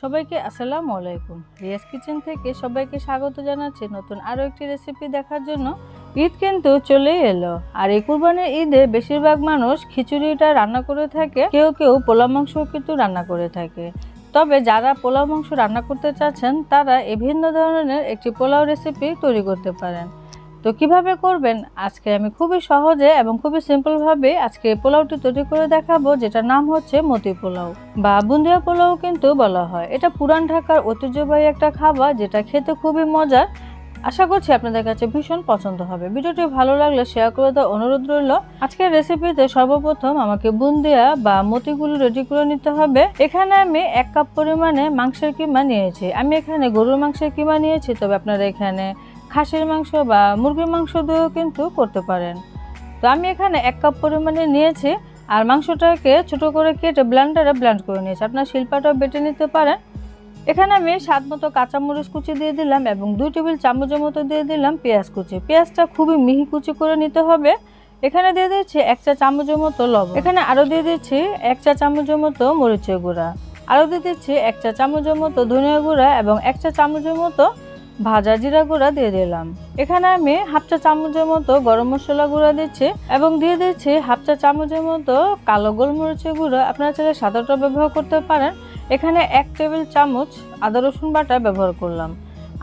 সবাইকে আসসালামু আলাইকুম। রিয়াজ কিচেন থেকে সবাইকে স্বাগত জানাচ্ছি নতুন আরও একটি রেসিপি দেখার জন্য। ঈদ কিন্তু চলেই এলো। আর এই কুরবানির ঈদে বেশিরভাগ মানুষ খিচুড়িটা রান্না করে থাকে, কেউ কেউ পোলা মাংস কিন্তু রান্না করে থাকে। তবে যারা পোলাও মাংস রান্না করতে চাচ্ছেন, তারা এই ভিন্ন ধরনের একটি পোলাও রেসিপি তৈরি করতে পারেন। তো কীভাবে করবেন? আজকে আমি খুবই সহজে এবং খুবই সিম্পলভাবে আজকে পোলাওটি তৈরি করে দেখাবো, যেটার নাম হচ্ছে মতি পোলাও। বা বুন্দিয়া পোলাও কিন্তু বলা হয়। এটা পুরান ঢাকার ঐতিহ্যবাহী একটা খাবার, যেটা খেতে খুবই মজার। আশা করছি আপনাদের কাছে ভীষণ পছন্দ হবে। ভিডিওটি ভালো লাগলে শেয়ার করে দেওয়া অনুরোধ রইল। আজকের রেসিপিতে সর্বপ্রথম আমাকে বুন্দিয়া বা মতিগুলো রেডি করে নিতে হবে। এখানে আমি এক কাপ পরিমাণে মাংসের কিমা নিয়েছি। আমি এখানে গরুর মাংসের কিমা নিয়েছি, তবে আপনারা এখানে খাসির মাংস বা মুরগির মাংস দিয়েও কিন্তু করতে পারেন। তো আমি এখানে এক কাপ পরিমাণে নিয়েছি আর মাংসটাকে ছোট করে কেটে ব্লেন্ডারে ব্লেন্ড করে নিয়েছি। আপনার শিল্পাটাও বেটে নিতে পারেন। এখানে আমি স্বাদ মতো কাঁচামরিচ কুচি দিয়ে দিলাম এবং দুই টেবিল চামচের মতো দিয়ে দিলাম পেঁয়াজ কুচি। পেঁয়াজটা খুবই মিহি কুচি করে নিতে হবে। এখানে দিয়ে দিচ্ছি এক চা চামচের মতো লবণ। এখানে আরও দিয়ে দিচ্ছি এক চা চামচের মতো মরিচের গুঁড়া। আরও দিয়ে দিচ্ছি এক চা চামচের মতো ধনিয়া গুঁড়া এবং এক চা চামচের মতো ভাজা জিরা গুঁড়া দিয়ে দিলাম। এখানে আমি হাফ চা চামচের মতো গরম মশলা গুঁড়া দিচ্ছি এবং দিয়ে দিচ্ছি হাফ চা চামচের মতো কালো গোলমরিচের গুঁড়া। আপনারা চাইলে সাদাটা ব্যবহার করতে পারেন। এখানে এক টেবিল চামচ আদা রসুন বাটা ব্যবহার করলাম।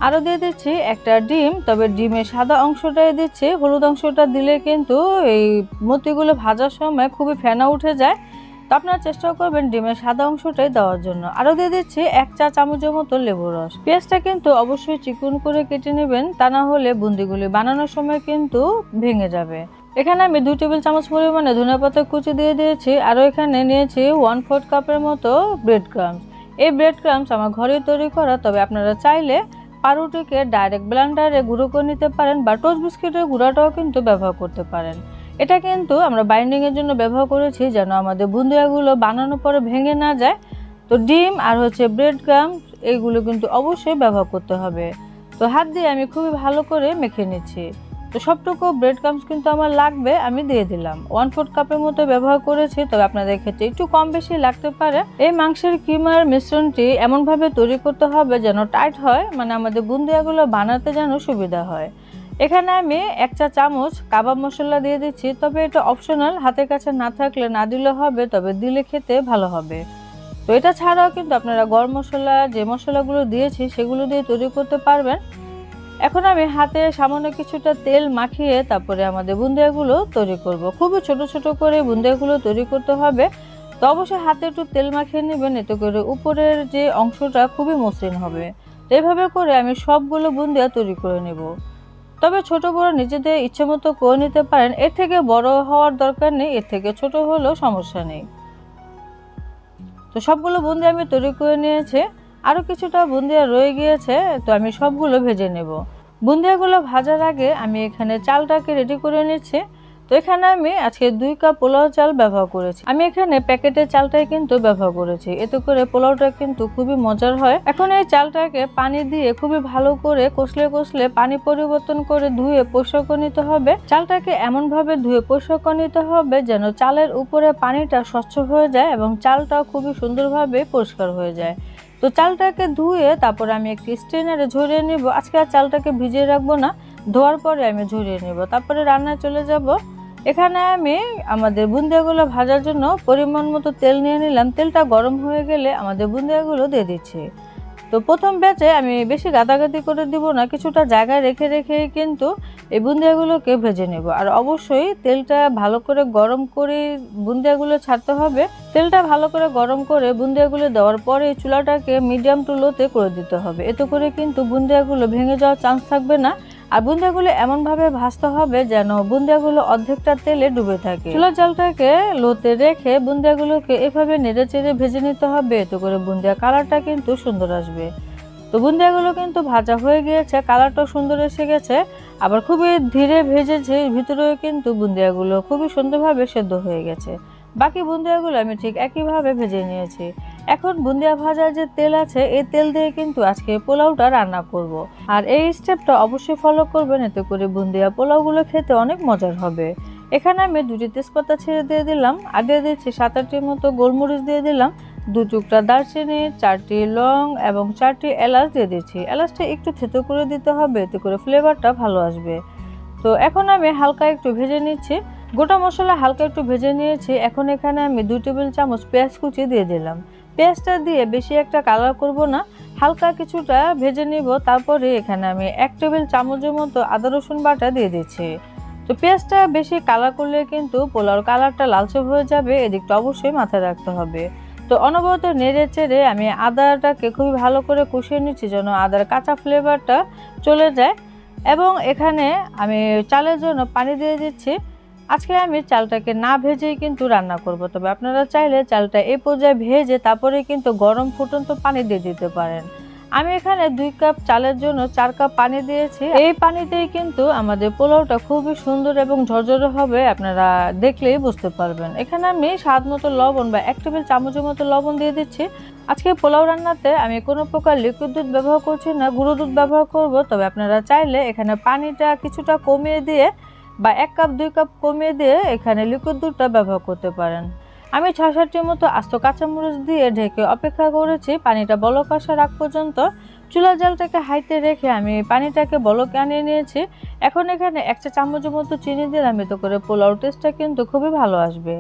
আরও দিয়ে দিচ্ছি একটা ডিম, তবে ডিমের সাদা অংশটাই দিচ্ছি। হলুদ অংশটা দিলে কিন্তু এই মতিগুলো ভাজার সময় খুবই ফেনা উঠে যায়। তো আপনারা চেষ্টা করবেন ডিমের সাদা অংশটাই দেওয়ার জন্য। আরও দিয়ে দিচ্ছি এক চা চামচের মতো লেবু রস। পেঁয়াজটা কিন্তু অবশ্যই চিকন করে কেটে নেবেন, তা না হলে বুন্দিগুলি বানানোর সময় কিন্তু ভেঙে যাবে। এখানে আমি দুই টেবিল চামচ পরিমাণে ধনিয়া পাতা কুচি দিয়ে দিয়েছি আরও এখানে নিয়েছি ওয়ান ফোর্থ কাপের মতো ব্রেড ক্রামস এই ব্রেড ক্রামস আমার ঘরে তৈরি করা, তবে আপনারা চাইলে পাউরুটিকে ডাইরেক্ট ব্লেন্ডারে গুঁড়ো করে নিতে পারেন, বা টোস্ট বিস্কিটের গুঁড়াটাও কিন্তু ব্যবহার করতে পারেন। এটা কিন্তু আমরা বাইন্ডিংয়ের জন্য ব্যবহার করেছি যেন আমাদের বুন্দিয়াগুলো বানানোর পরে ভেঙে না যায়। তো ডিম আর হচ্ছে ব্রেড ক্রাম এইগুলো কিন্তু অবশ্যই ব্যবহার করতে হবে। তো হাত দিয়ে আমি খুবই ভালো করে মেখে নিচ্ছি। তো সবটুকু ব্রেড ক্রামস কিন্তু আমার লাগবে, আমি দিয়ে দিলাম। ওয়ান ফোর্থ কাপের মতো ব্যবহার করেছি, তবে আপনাদের ক্ষেত্রে একটু কম বেশি লাগতে পারে। এই মাংসের কিমার মিশ্রণটি এমনভাবে তৈরি করতে হবে যেন টাইট হয় মানে আমাদের বুন্দিয়াগুলো বানাতে যেন সুবিধা হয়। এখানে আমি এক চা চামচ কাবাব মশলা দিয়ে দিচ্ছি, তবে এটা অপশনাল হাতের কাছে না থাকলে না দিলে হবে, তবে দিলে খেতে ভালো হবে। তো এটা ছাড়াও কিন্তু আপনারা গরম মশলা, যে মশলাগুলো দিয়েছি, সেগুলো দিয়ে তৈরি করতে পারবেন। এখন আমি হাতে সামান্য কিছুটা তেল মাখিয়ে তারপরে আমাদের বুন্দিয়াগুলো তৈরি করব। খুবই ছোট ছোট করে বুন্দিয়াগুলো তৈরি করতে হবে। তো অবশ্যই হাতে একটু তেল মাখিয়ে নেবেন, এতে করে উপরের যে অংশটা খুবই মসৃণ হবে। তো এইভাবে করে আমি সবগুলো বুন্দিয়া তৈরি করে নেব। তবে ছোট বড় নিজেদের ইচ্ছে মতো করে নিতে পারেন। এর থেকে বড় হওয়ার দরকার নেই, এর থেকে ছোট হলেও সমস্যা নেই। তো সবগুলো বুন্দি আমি তৈরি করে নিয়েছি। আরও কিছুটা বুন্দিয়া রয়ে গিয়েছে, তো আমি সবগুলো ভেজে নেব। বুন্দিয়াগুলো ভাজার আগে আমি এখানে চালটাকে রেডি করে নিচ্ছি। তো এখানে আমি আজকে দুই কাপ পোলাও চাল ব্যবহার করেছি। আমি এখানে প্যাকেটের চালটাই কিন্তু ব্যবহার করেছি। এতে করে পোলাওটা কিন্তু খুবই মজার হয়। এখন এই চালটাকে পানি দিয়ে খুবই ভালো করে কষলে কষলে পানি পরিবর্তন করে ধুয়ে করে নিতে হবে। চালটাকে এমনভাবে ধুয়ে করে নিতে হবে যেন চালের উপরে পানিটা স্বচ্ছ হয়ে যায় এবং চালটা খুবই সুন্দরভাবে পরিষ্কার হয়ে যায়। তো চালটাকে ধুয়ে তারপর আমি একটি স্ট্রেনারে ঝরিয়ে নিব। আজকে আর চালটাকে ভিজিয়ে রাখব না। ধোয়ার পরে আমি ঝরিয়ে নিব। তারপরে রান্নায় চলে যাব। এখানে আমি আমাদের বুন্দিয়াগুলো ভাজার জন্য পরিমাণ মতো তেল নিয়ে নিলাম। তেলটা গরম হয়ে গেলে আমাদের বুন্দিয়াগুলো দিয়ে দিচ্ছি। তো প্রথম ব্যাচে আমি বেশি গাদাগাদি করে দিব না, কিছুটা জায়গায় রেখে রেখে কিন্তু এই বুন্দিয়াগুলোকে ভেজে নেব। আর অবশ্যই তেলটা ভালো করে গরম করে বুন্দিয়াগুলো ছাড়তে হবে। তেলটা ভালো করে গরম করে বুন্দিয়াগুলো দেওয়ার পরে চুলাটাকে মিডিয়াম টু লোতে করে দিতে হবে। এতে করে কিন্তু বুন্দিয়াগুলো ভেঙে যাওয়ার চান্স থাকবে না। আর বুন্দিয়াগুলো এমনভাবে ভাজতে হবে যেন বুন্দিয়াগুলো অর্ধেকটা তেলে ডুবে থাকে। চুলার জলটাকে লোতে রেখে বুন্দিয়াগুলোকে এভাবে নেড়ে চেড়ে ভেজে নিতে হবে, এতে করে বুন্দিয়া কালারটা কিন্তু সুন্দর আসবে। তো বুন্দিয়াগুলো কিন্তু ভাজা হয়ে গিয়েছে, কালারটাও সুন্দর এসে গেছে, আবার খুবই ধীরে ভেজেছে ভিতরেও কিন্তু বুন্দিয়াগুলো খুবই সুন্দরভাবে সেদ্ধ হয়ে গেছে। বাকি বুন্দিয়াগুলো আমি ঠিক একইভাবে ভেজে নিয়েছি। এখন বুন্দিয়া ভাজার যে তেল আছে, এই তেল দিয়ে কিন্তু আজকে পোলাওটা রান্না করব। আর এই স্টেপটা অবশ্যই ফলো করবেন, এতে করে বুন্দিয়া পোলাওগুলো খেতে অনেক মজার হবে। এখানে আমি দুটি তেজপাতা ছেড়ে দিয়ে দিলাম। আর দিয়ে দিচ্ছি সাত আটটির মতো গোলমরিচ দিয়ে দিলাম। দু টুকরা দারচিনি, চারটি লং এবং চারটি এলাচ দিয়ে দিচ্ছি। এলাচটা একটু থেতো করে দিতে হবে, এতে করে ফ্লেভারটা ভালো আসবে। তো এখন আমি হালকা একটু ভেজে নিচ্ছি। গোটা মশলা হালকা একটু ভেজে নিয়েছি। এখন এখানে আমি দু টেবিল চামচ পেঁয়াজ কুচি দিয়ে দিলাম। পেঁয়াজটা দিয়ে বেশি একটা কালার করব না, হালকা কিছুটা ভেজে নিব, তারপরে এখানে আমি এক টেবিল চামচের মতো আদা রসুন বাটা দিয়ে দিচ্ছি। তো পেঁয়াজটা বেশি কালার করলে কিন্তু পোলাওর কালারটা লালচে হয়ে যাবে, এদিকটা অবশ্যই মাথায় রাখতে হবে। তো অনবরত নেড়ে চেড়ে আমি আদাটাকে খুবই ভালো করে কষিয়ে নিচ্ছি যেন আদার কাঁচা ফ্লেভারটা চলে যায়। এবং এখানে আমি চালের জন্য পানি দিয়ে দিচ্ছি। আজকে আমি চালটাকে না ভেজেই কিন্তু রান্না করব। তবে আপনারা চাইলে চালটা এই পর্যায়ে ভেজে তারপরে কিন্তু গরম ফুটন্ত পানি দিয়ে দিতে পারেন। আমি এখানে দুই কাপ চালের জন্য চার কাপ পানি দিয়েছি। এই পানিতেই কিন্তু আমাদের পোলাওটা খুবই সুন্দর এবং ঝরঝরে হবে আপনারা দেখলেই বুঝতে পারবেন। এখানে আমি স্বাদ মতো লবণ বা এক টেবিল চামচের মতো লবণ দিয়ে দিচ্ছি। আজকে পোলাও রান্নাতে আমি কোনো প্রকার লিকুইড দুধ ব্যবহার করছি না, গুঁড়ো দুধ ব্যবহার করব। তবে আপনারা চাইলে এখানে পানিটা কিছুটা কমিয়ে দিয়ে বা এক কাপ, দুই কাপ কমিয়ে দিয়ে এখানে লিকুইড দুধটা ব্যবহার করতে পারেন। আমি ছয় সাতটির মতো আস্ত কাঁচামরিচ দিয়ে ঢেকে অপেক্ষা করেছি, পানিটা বলক আসার আগ পর্যন্ত। চুলা জালটাকে হাইতে রেখে আমি পানিটাকে বলক আনিয়ে নিয়েছি। এখন এখানে একটা চামচের মতো চিনি দিলাম এতে করে পোলাও টেস্টটা কিন্তু খুবই ভালো আসবে।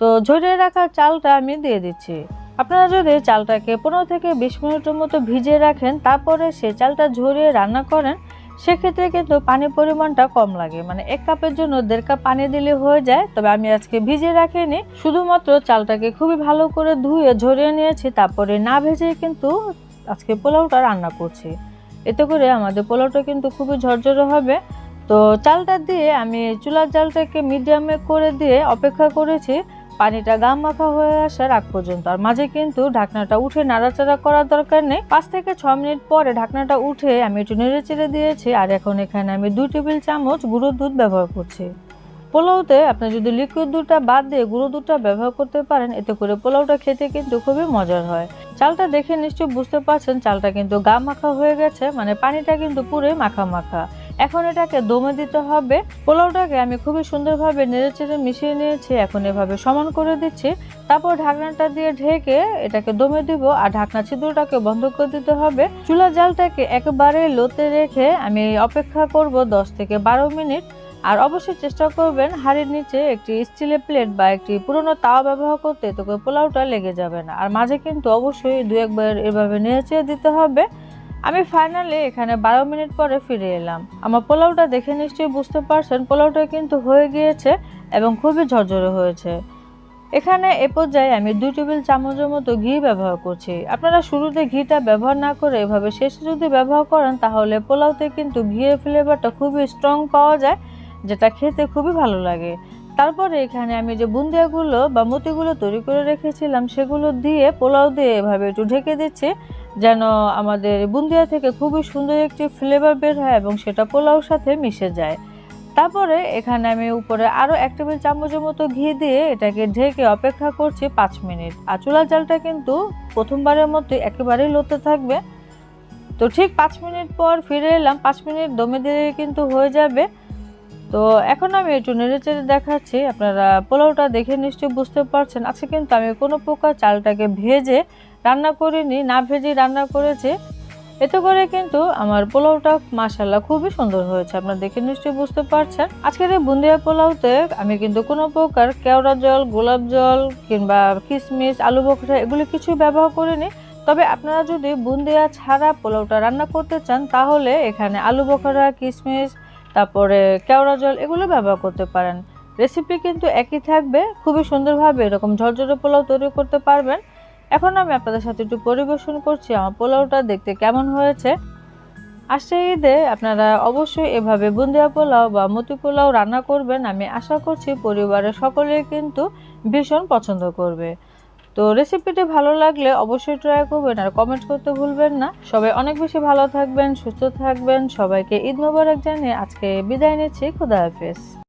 তো ঝরিয়ে রাখা চালটা আমি দিয়ে দিচ্ছি। আপনারা যদি চালটাকে পনেরো থেকে বিশ মিনিটের মতো ভিজিয়ে রাখেন, তারপরে সেই চালটা ঝরিয়ে রান্না করেন সেক্ষেত্রে কিন্তু পানির পরিমাণটা কম লাগে। মানে এক কাপের জন্য দেড় কাপ পানি দিলে হয়ে যায়। তবে আমি আজকে ভিজিয়ে রাখিনি। শুধুমাত্র চালটাকে খুবই ভালো করে ধুয়ে ঝরিয়ে নিয়েছি। তারপরে না ভেজে কিন্তু আজকে পোলাওটা রান্না করছি। এতে করে আমাদের পোলাওটা কিন্তু খুবই ঝরঝরে হবে। তো চালটা দিয়ে আমি চুলার জালটাকে মিডিয়ামে করে দিয়ে অপেক্ষা করেছি। পানিটা গাম মাখা হয়ে আসার আগ পর্যন্ত। আর মাঝে কিন্তু ঢাকনাটা উঠে নাড়াচাড়া করার দরকার নেই। পাঁচ থেকে ছ মিনিট পরে ঢাকনাটা উঠে আমি একটু নেড়ে চেড়ে দিয়েছি, আর এখন এখানে আমি দুই টেবিল চামচ গুঁড়ো দুধ ব্যবহার করছি। পোলাওতে আপনি যদি লিকুইড দুধটা বাদ দিয়ে গুঁড়ো দুধটা ব্যবহার করতে পারেন, এতে করে পোলাওটা খেতে কিন্তু খুবই মজার হয়। চালটা দেখে নিশ্চয়ই বুঝতে পারছেন, চালটা কিন্তু গা মাখা হয়ে গেছে মানে পানিটা কিন্তু পুরে মাখা মাখা। এখন এটাকে দমে দিতে হবে। পোলাওটাকে আমি খুবই সুন্দরভাবে নেড়ে চেড়ে মিশিয়ে নিয়েছি, এখন এভাবে সমান করে দিচ্ছি। তারপর ঢাকনাটা দিয়ে ঢেকে এটাকে দমে দিব আর ঢাকনা ছিদ্রটাকে বন্ধ করে দিতে হবে। চুলা জালটাকে একেবারে লোতে রেখে আমি অপেক্ষা করব দশ থেকে বারো মিনিট। আর অবশ্যই চেষ্টা করবেন হাড়ির নিচে একটি স্টিলের প্লেট বা একটি পুরনো তাওয়া ব্যবহার করতে তো পোলাওটা লেগে যাবে না। আর মাঝে কিন্তু অবশ্যই দু একবার এভাবে নেড়ে দিতে হবে। আমি ফাইনালি এখানে বারো মিনিট পরে ফিরে এলাম। আমার পোলাওটা দেখে নিশ্চয়ই বুঝতে পারছেন, পোলাওটা কিন্তু হয়ে গিয়েছে এবং খুবই ঝরঝরে হয়েছে। এখানে এ পর্যায়ে আমি দুই টেবিল চামচের মতো ঘি ব্যবহার করছি। আপনারা শুরুতে ঘিটা ব্যবহার না করে এভাবে শেষে যদি ব্যবহার করেন, তাহলে পোলাওতে কিন্তু ঘিয়ের ফ্লেভারটা খুবই স্ট্রং পাওয়া যায়, যেটা খেতে খুবই ভালো লাগে। তারপরে এখানে আমি যে বুন্দিয়াগুলো বা মতিগুলো তৈরি করে রেখেছিলাম, সেগুলো দিয়ে পোলাও দিয়ে এভাবে একটু ঢেকে দিচ্ছি। যেন আমাদের বুন্দিয়া থেকে খুবই সুন্দর একটি ফ্লেভার বের হয় এবং সেটা পোলাওর সাথে মিশে যায়। তারপরে এখানে আমি উপরে আরও এক টেবিল চামচের মতো ঘি দিয়ে এটাকে ঢেকে অপেক্ষা করছি পাঁচ মিনিট। আর চুলার জালটা কিন্তু প্রথমবারের মতো একেবারেই লোতে থাকবে। তো ঠিক পাঁচ মিনিট পর ফিরে এলাম। পাঁচ মিনিট দমে দিয়ে কিন্তু হয়ে যাবে। তো এখন আমি একটু নেড়ে চেড়ে দেখাচ্ছি। আপনারা পোলাওটা দেখে নিশ্চয়ই বুঝতে পারছেন। আজকে কিন্তু আমি কোনো প্রকার চালটাকে ভেজে রান্না করিনি, না ভেজে রান্না করেছি। এতে করে কিন্তু আমার পোলাওটা মাসাল্লাহ খুবই সুন্দর হয়েছে, আপনারা দেখে নিশ্চয়ই বুঝতে পারছেন। আজকের এই বুন্দিয়া পোলাওতে আমি কিন্তু কোনো প্রকার কেওড়া জল, গোলাপ জল কিংবা কিশমিশ আলু বখরা এগুলি কিছু ব্যবহার করিনি। তবে আপনারা যদি বুন্দিয়া ছাড়া পোলাওটা রান্না করতে চান, তাহলে এখানে আলু বখরা কিশমিশ তারপরে কেওড়া জল এগুলো ব্যবহার করতে পারেন। রেসিপি কিন্তু একই থাকবে, খুবই সুন্দরভাবে এরকম ঝরঝরে পোলাও তৈরি করতে পারবেন। এখন আমি আপনাদের সাথে একটু পরিবেশন করছি, আমার পোলাওটা দেখতে কেমন হয়েছে। আসছে ঈদে আপনারা অবশ্যই এভাবে বুন্দিয়া পোলাও বা মতি পোলাও রান্না করবেন, আমি আশা করছি পরিবারের সকলেই কিন্তু ভীষণ পছন্দ করবে। তো রেসিপিটি ভালো লাগলে অবশ্যই ট্রাই করবেন আর কমেন্ট করতে ভুলবেন না। সবাই অনেক বেশি ভালো থাকবেন, সুস্থ থাকবেন। সবাইকে ঈদ মোবারক জানিয়ে আজকে বিদায় নিচ্ছি, খুদা হাফেজ।